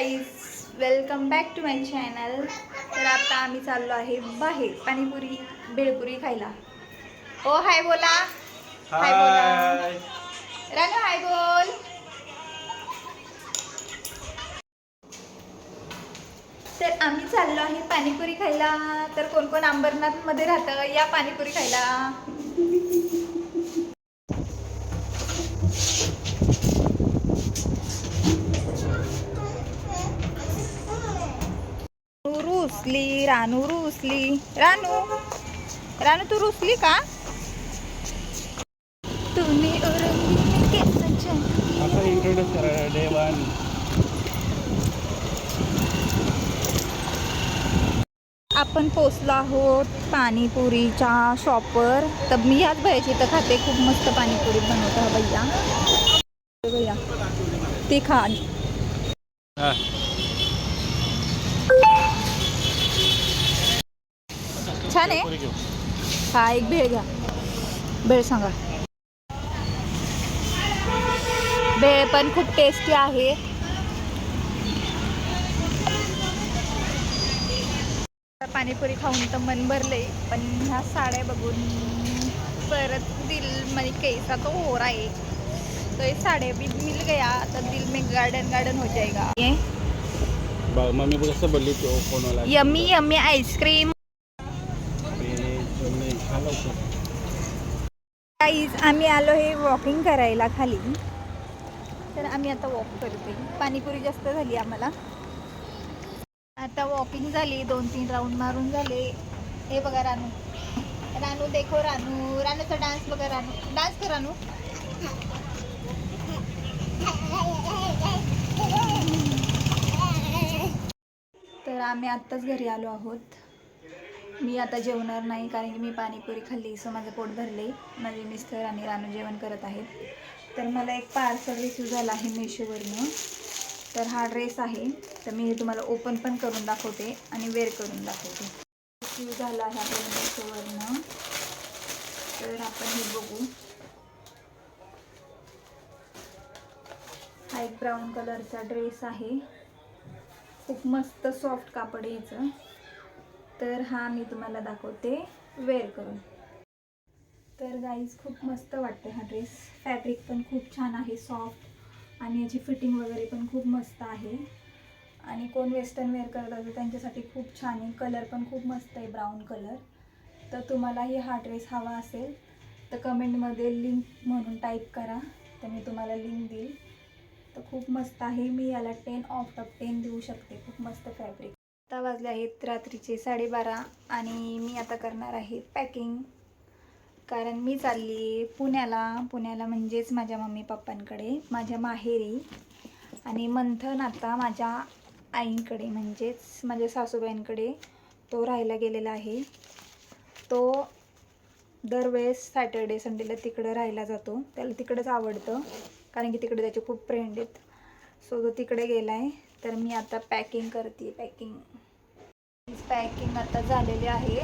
Guys welcome back to my channel तर आता आम्ही चाललो आहे बाहेर पाणीपुरी भेळपुरी खायला. ओ हाय बोला. हाय बोला. रानू हाय बोल. तर आम्ही चाललो आहे पाणीपुरी खायला. तर कोण कोण अंबरनाथमध्ये राहतं या पाणीपुरी खायला रानू रुसली रानू रुसली. रानू रानू तू रुसली का? तुम्ही आपण पोचलो आहोत पाणीपुरीच्या शॉपवर तर मी ह्याच भैयाची तर खाते. खूप मस्त पाणीपुरी बनवतो हा भैया. भैया ती खा. छान आहे. हा एक भेळ घ्या. भेळ सांगा. भेळ पण खूप टेस्टी आहे. पाणीपुरी खाऊन तर मन भरले पण ह्या साड्या बघून परत दिल म्हणजे कैसा तो हो रहा है तो ये साड़े भी मिल गया तो दिल में गार्डन गार्डन हो जाएगा ये मम्मी तो फ़ोन वाला यम्मी यम्मी आईस्क्रीम नाही गाईज आम्ही आलो हे वॉकिंग करायला खाली. तर आम्ही आता वॉक करते पाणीपुरी जास्त झाली आम्हाला. आता वॉकिंग झाली दोन तीन राऊंड मारून झाले. हे बघा रानू. रानू देखो रानू. रानूचा डान्स बघा रानू. डान्स कर रानू. तर आम्ही आत्ताच घरी आलो आहोत. मी आता जेवणार नाही कारण की मी पाणीपुरी खाल्ली सो माझं पोट भरले. माझे मिस्टर आणि रानू जेवण करत आहेत. तर मला एक पार्सल रिसीव झाला आहे मेशोवरनं तर हा ड्रेस आहे. तर मी हे तुम्हाला ओपन पण करून दाखवते आणि वेअर करून दाखवते. रिसीव झाला आहे आपल्या मेशोवरनं तर आपण हे बघू. हा एक ब्राऊन कलरचा ड्रेस आहे. खूप मस्त सॉफ्ट कापड आहे याचं. तर हा मी तुम्हाला दाखवते. वेअर करून. तर गाईज खूप मस्त वाटते हा ड्रेस फॅब्रिक पण खूप छान आहे सॉफ्ट आणि याची फिटिंग वगैरे पण खूप मस्त आहे. आणि कोण वेस्टर्न वेअर करत असेल त्यांच्यासाठी खूप छान आहे. कलर पण खूप मस्त आहे ब्राऊन कलर तर तुम्हालाही हा ड्रेस हवा असेल तर कमेंटमध्ये लिंक म्हणून टाईप करा. तर मी तुम्हाला लिंक देईल. तर खूप मस्त आहे. मी याला टेन ऑफ ऑफ टेन देऊ शकते. खूप मस्त फॅब्रिक आत्ता वाजले आहेत रात्रीचे साडेबारा आणि मी आता करणार आहे पॅकिंग. कारण मी चालली पुण्याला. पुण्याला म्हणजेच माझ्या मम्मी पप्पांकडे माझ्या माहेरी आणि मंथन आता माझ्या आईंकडे म्हणजेच माझ्या सासूबाईंकडे तो राहायला गेलेला आहे. तो दरवेळेस सॅटर्डे संडेला तिकडं राहायला जातो. त्याला तिकडंच आवडतं कारण की तिकडे त्याचे खूप फ्रेंड आहेत. सो तो तिकडे गेला आहे तर मी आता पॅकिंग करते पॅकिंग पॅकिंग आता झालेली आहे.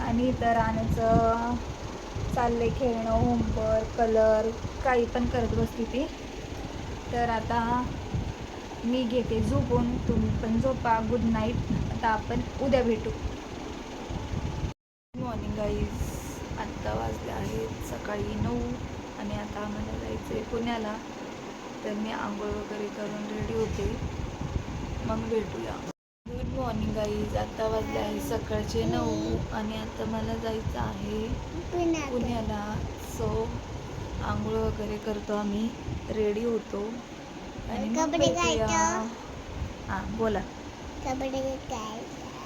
आणि तर आणायचं चाललंय खेळणं होमवर्क कलर काही पण करत बसली ती. तर आता मी घेते झोपून. तुम्ही पण झोपा. गुड नाईट आता आपण उद्या भेटू. मॉर्निंग गाईज आत्ता वाजले आहेत सकाळी नऊ आणि आता आम्हाला जायचं आहे पुण्याला. तर मी आंघोळ वगैरे करून रेडी होते. मग भेटूया. गुड मॉर्निंग गाईज आता वाजले आहे सकाळचे नऊ आणि आता मला जायचं आहे पुण्याला. सो आंघोळ वगैरे करतो आम्ही. रेडी होतो. आणि. हां बोला.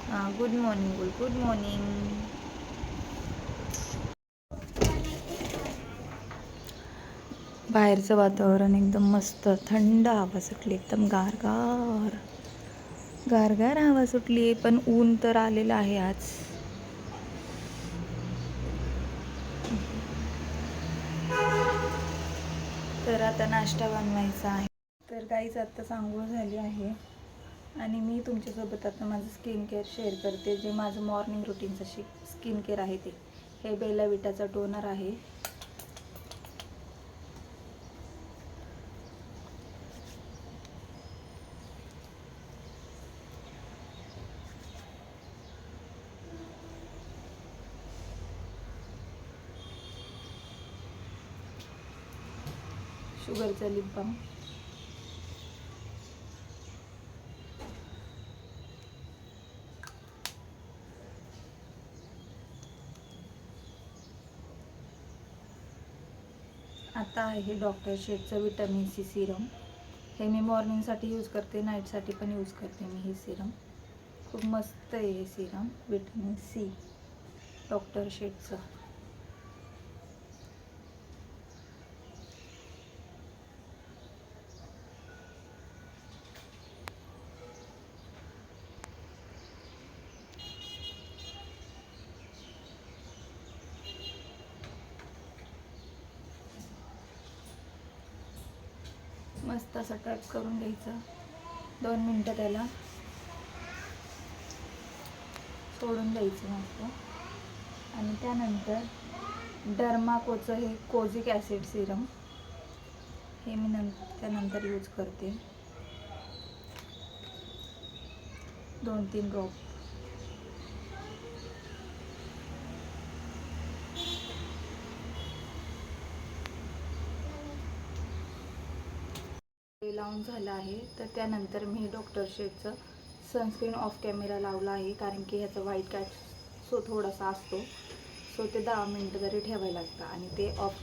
हां गुड मॉर्निंग बोल. गुड मॉर्निंग बाहेरचं वातावरण एकदम मस्त थंड हवा सुटली एकदम गारगार. गारगार हवा सुटली पण ऊन तर आलेलं आहे आज. तर आता नाश्ता बनवायचा आहे. तर काहीच आत्ता आंघोळ झाली आहे. आणि मी तुमच्यासोबत आता माझं स्किन केअर शेअर करते जे माझं मॉर्निंग रुटीनचं शि स्किन केअर आहे ते. हे बेला विटाचा टोनर आहे. शुगरचा लिप बाम आता आहे डॉक्टर शेटचं विटॅमिन सी सिरम हे मी मॉर्निंगसाठी यूज करते नाईटसाठी पण यूज करते मी हे सिरम खूप मस्त आहे हे सिरम विटॅमिन सी डॉक्टर शेटचं मस्त असं टच करून घ्यायचं. दोन मिनटं त्याला. सोडून द्यायचं मस्त. आणि त्यानंतर डर्माकोचं हे कोजिक ॲसिड सिरम हे मी नं त्यानंतर यूज करते. दोन तीन ड्रॉप लावून झालं आहे तर त्यानंतर मी डॉक्टर शेटचं सनस्क्रीन ऑफ कॅमेरा लावला आहे कारण की ह्याचा व्हाईट कॅट सो थोडासा असतो. सो ते दहा मिनटं तरी ठेवायला लागतं आणि ते ऑफ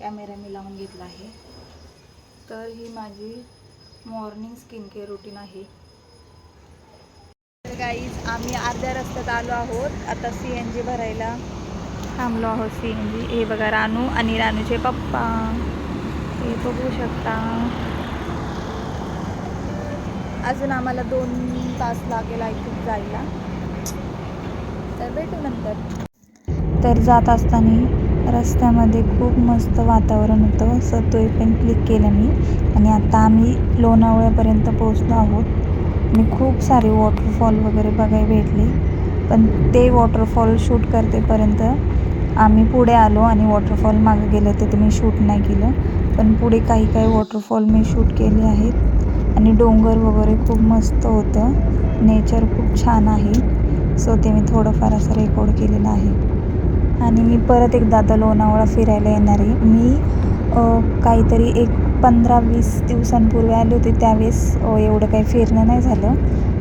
कॅमेरा मी लावून घेतला आहे. तर ही माझी मॉर्निंग स्किन केअर रुटीन आहे. तर गाईज आम्ही अर्ध्या रस्त्यात आलो आहोत. आता सी एन जी भरायला थांबलो आहोत सी एन जी हे बघा रानू आणि रानूचे पप्पा. हे बघू शकता. अजून आम्हाला दोन तास लागेल ऐकून जायला. तर भेटू नंतर. तर जात असताना रस्त्यामध्ये खूप मस्त वातावरण होतं. सो तो पण क्लिक केलं मी. आणि आता आम्ही लोणावळ्यापर्यंत पोहोचलो आहोत. आणि खूप सारे वॉटरफॉल वगैरे बघायला भेटले. पण ते वॉटरफॉल शूट करतेपर्यंत आम्ही पुढे आलो आणि वॉटरफॉल मागे गेले तर ते मी शूट नाही केलं. पण पुढे काही काही वॉटरफॉल मी शूट केले आहेत. आणि डोंगर वगैरे खूप मस्त होतं. नेचर खूप छान आहे. सो ते मी थोडंफार असं रेकॉर्ड केलेलं आहे. आणि मी परत एकदा आता लोणावळा फिरायला येणार आहे. मी काहीतरी एक पंधरा वीस दिवसांपूर्वी आले होते. त्यावेळेस एवढं काही फिरणं नाही झालं.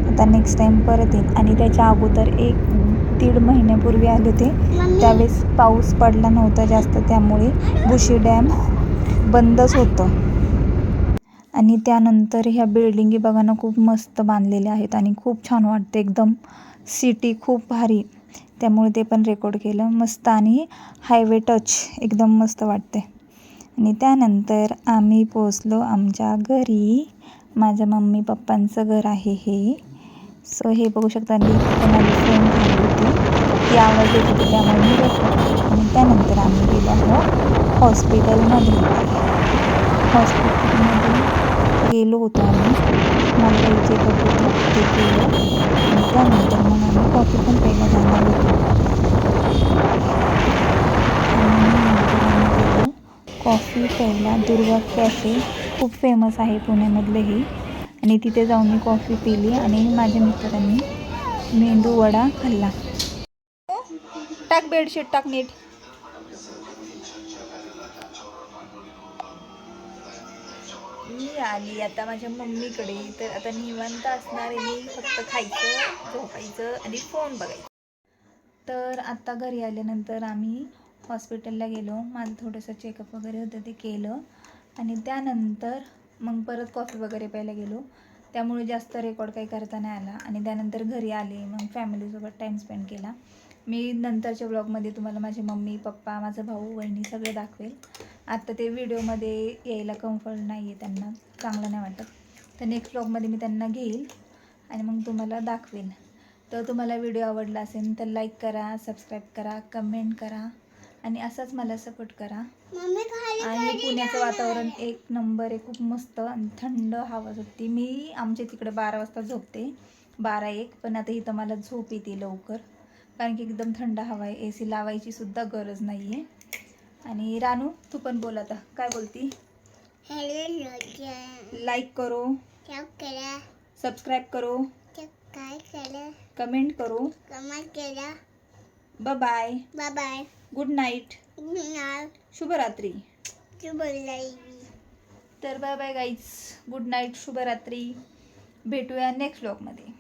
आता नेक्स्ट टाईम परत येईन. आणि त्याच्या अगोदर एक दीड महिन्यापूर्वी आले होते. त्यावेळेस पाऊस पडला नव्हता जास्त. त्यामुळे बुशी डॅम बंदच होतं. आणि त्यानंतर ह्या बिल्डिंगी बघा ना खूप मस्त बांधलेल्या आहेत आणि खूप छान वाटते एकदम. सिटी खूप भारी. त्यामुळे ते पण रेकॉर्ड केलं. मस्त आणि हायवे टच एकदम मस्त वाटते आणि त्यानंतर आम्ही पोचलो आमच्या घरी. माझ्या मम्मी पप्पांचं घर आहे हे. सो हे बघू शकता आणि माझी फ्रेंड झाली होती. ती आवाज देत होती त्यामुळे मी आणि त्यानंतर आम्ही गेलो आहोत हॉस्पिटलमध्ये हॉस्पिटलमध्ये गेलो होतो आम्ही. मला इथे चेकअप होतं ते केलं. आणि त्यानंतर मग आम्ही कॉफी पण प्यायला जाणार होतो. आणि नंतर आम्ही गेलो. कॉफी प्यायला दुर्गा कॅफे खूप फेमस आहे पुण्यामधले हे आणि तिथे जाऊन मी कॉफी पिली आणि माझ्या मित्रांनी मेंदू वडा खाल्ला. टाक बेडशीट टाक नीट. मी आली आता माझ्या मम्मीकडे. तर आता निवांत असणार आहे मी. फक्त खायचं झोपायचं आणि फोन बघायचं. तर आता घरी आल्यानंतर आम्ही हॉस्पिटलला गेलो. माझं थोडंसं चेकअप वगैरे होतं ते केलं. आणि त्यानंतर मग परत कॉफी वगैरे प्यायला गेलो. त्यामुळे जास्त रेकॉर्ड काही करता नाही आला. आणि त्यानंतर घरी आले. मग फॅमिलीसोबत टाईम स्पेंड केला. मी नंतरच्या ब्लॉगमध्ये तुम्हाला माझे मम्मी पप्पा माझा भाऊ वहिनी सगळे दाखवेल. आता ते व्हिडिओमध्ये यायला कम्फर्ट नाही आहे त्यांना चांगलं नाही वाटत. तर नेक्स्ट ब्लॉगमध्ये मी त्यांना घेईल आणि मग तुम्हाला दाखवेन. तर तुम्हाला व्हिडिओ आवडला असेल तर लाईक करा सबस्क्राईब करा कमेंट करा आणि असाच मला सपोर्ट करा. आणि पुण्याचं वातावरण एक नंबर आहे खूप मस्त आणि थंड हवा सुटते. मी आमच्या तिकडे बारा वाजता झोपते बारा एक. पण आता इथं मला झोप येते लवकर. कारण की एकदम थंड हवा आहे ए सी लावायची सुद्धा गरज नाही आहे आणि रानू तू पण बोल आता. काय बोलती? लाईक करो. सबस्क्राईब करो. चप काय करा. कमेंट करो. Bye bye bye good night शुभरात्री. शुभ रात्री तर bye bye guys good night शुभरात्री. भेटूया नेक्स्ट ब्लॉगमध्ये